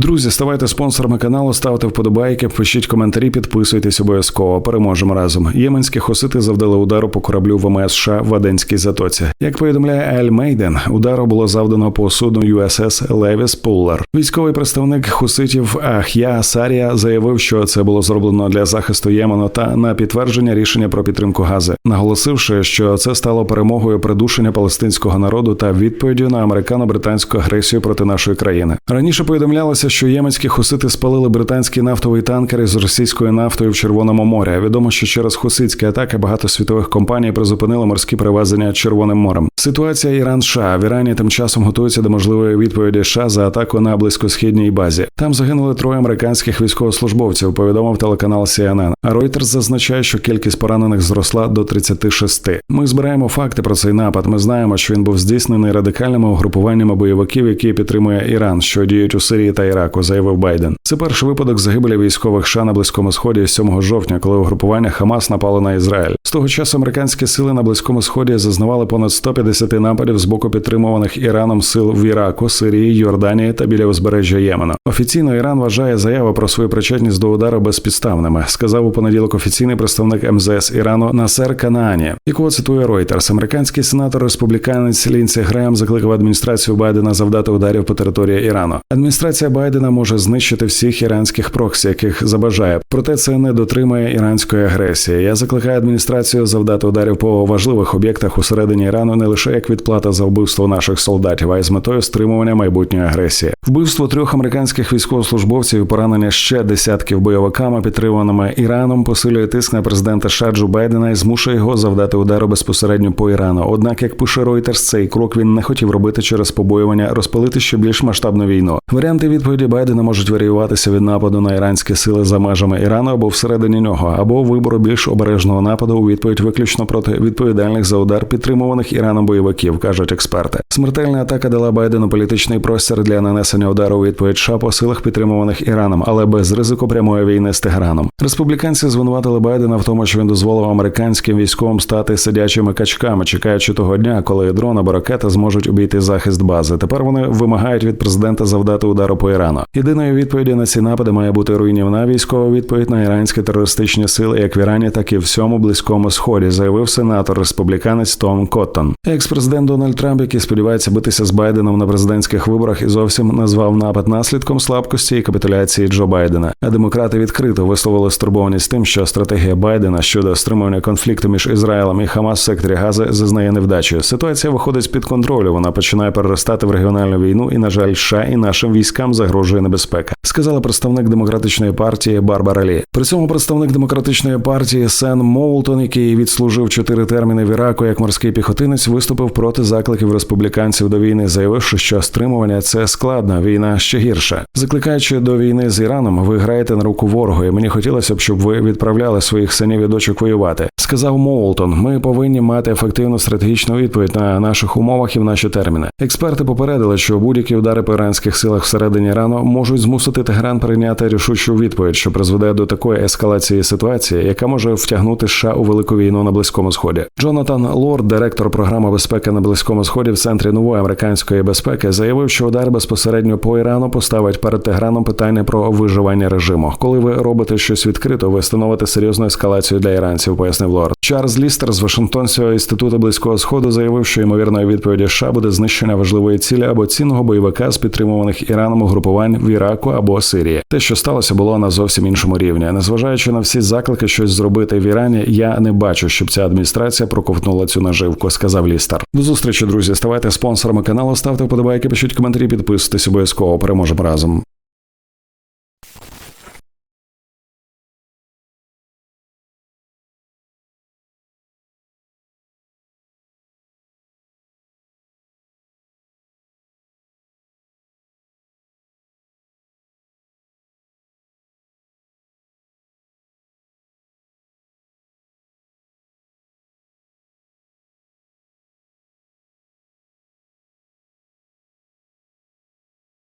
Друзі, ставайте спонсорами каналу, ставте вподобайки, пишіть коментарі, підписуйтесь обов'язково. Переможемо разом. Єменські хусити завдали удару по кораблю ВМС США в Аденській затоці. Як повідомляє Ель Мейден, удару було завдано по судну USS Левіс Пуллер. Військовий представник хуситів Ах'я Сарія заявив, що це було зроблено для захисту Ємену та на підтвердження рішення про підтримку Гази, наголосивши, що це стало перемогою придушення палестинського народу та відповіддю на американо-британську агресію проти нашої країни. Раніше повідомлялося, що єменські хусити спалили британський нафтовий танкер із російською нафтою в Червоному морі. Відомо, що через хуситські атаки багато світових компаній призупинили морські перевезення Червоним морем. Ситуація Іран США в Ірані тим часом готується до можливої відповіді США за атаку на близькосхідній базі. Там загинули троє американських військовослужбовців. Повідомив телеканал CNN. А Reuters зазначає, що кількість поранених зросла до 36. Ми збираємо факти про цей напад. Ми знаємо, що він був здійснений радикальними угрупуваннями бойовиків, які підтримує Іран, що діють у Сирії та Іраку, заявив Байден. Це перший випадок загибелі військових США на близькому сході 7 жовтня, коли угрупування Хамас напало на Ізраїль. З того часу американські сили на близькому сході зазнавали понад 150 нападів з боку підтримуваних Іраном сил в Іраку, Сирії, Йорданії та біля узбережжя Ємена. Офіційно Іран вважає заяву про свою причетність до удару безпідставними. Сказав у понеділок офіційний представник МЗС Ірану Насер Канаані, якого цитує Reuters. Американський сенатор республіканець Лінці Греєм закликав адміністрацію Байдена завдати ударів по території Ірану. Адміністрація Байдена може знищити всіх іранських проксі, яких забажає. Проте це не дотримує іранської агресії. Я закликаю адміністрацію завдати ударів по важливих об'єктах усередині Ірану не лише як відплата за вбивство наших солдатів, а й з метою стримування майбутньої агресії. Вбивство трьох американських військовослужбовців, і поранення ще десятків бойовиками, підтриманими Іраном, посилює тиск на президента Шаджу Байдена і змушує його завдати удару безпосередньо по Ірану. Однак, як пише Reuters, цей крок він не хотів робити через побоювання розпалити ще більш масштабну війну. Варіанти відповіді Байдена можуть варіюватися від нападу на іранські сили за межами Ірану або всередині нього, або вибору більш обережного нападу у відповідь виключно проти відповідальних за удар підтримуваних Іраном бойовиків, кажуть експерти. Смертельна атака дала Байдену політичний простір для нанесення удару у відповідь США по силах підтримуваних Іраном, але без ризику прямої війни з Тегераном. Республіканці звинуватили Байдена в тому, що він дозволив американським військовим стати сидячими качками, чекаючи того дня, коли дрон або ракета зможуть обійти захист бази. Тепер вони вимагають від президента завдати удару по Ірану. Єдиною відповіді на ці напади має бути руйнівна військова відповідь на іранські терористичні сили, як в Ірані, так і всьому близькому сході, заявив сенатор республіканець Том Коттон. Екс-президент Дональд Трамп, який сподівається битися з Байденом на президентських виборах, і зовсім назвав напад наслідком слабкості і капітуляції Джо Байдена. А демократи відкрито висловили стурбованість тим, що стратегія Байдена щодо стримування конфлікту між Ізраїлем і Хамас в секторі Гази зазнає невдачею. Ситуація виходить з під контролю. Вона починає переростати в регіональну війну, і на жаль, США і нашим військам загрожує небезпека. Сказала представник демократичної партії Барбара Лі. При цьому представник демократичної партії Сен Моултон, який відслужив чотири терміни в Іраку як морський піхотинець, виступив проти закликів республіканців до війни, заявивши, що стримування це складно, війна ще гірша. Закликаючи до війни з Іраном, ви граєте на руку ворогу, і мені хотілося б, щоб ви відправляли своїх синів і дочок воювати. Сказав Моултон. Ми повинні мати ефективну стратегічну відповідь на наших умовах і в наші терміни. Експерти попередили, що будь-які удари по іранських силах всередині Ірану можуть змусити Тегеран прийняти рішучу відповідь, що призведе до такої ескалації ситуації, яка може втягнути США у велику війну на близькому сході. Джонатан Лорд, директор програми безпеки на близькому сході в центрі нової американської безпеки, заявив, що удар безпосередньо по Ірану поставить перед Теграном питання про виживання режиму. Коли ви робите щось відкрито, ви становите серйозну ескалацію для іранців, пояснив Лорд. Чарльз Лістер з Вашингтонського інституту близького сходу заявив, що ймовірною відповіді США буде знищення важливої цілі або цінного бойовика з підтримуваних Іраном угрупувань в Іраку або Сирії. Те, що сталося, було на зовсім іншому рівні. Незважаючи на всі заклики щось зробити в Ірані, я не бачу, щоб ця адміністрація проковтнула цю наживку, сказав Лістер. До зустрічі, друзі. Ставайте спонсорами каналу, ставте вподобайки, пишіть коментарі, підписуйтесь обов'язково. Переможемо разом.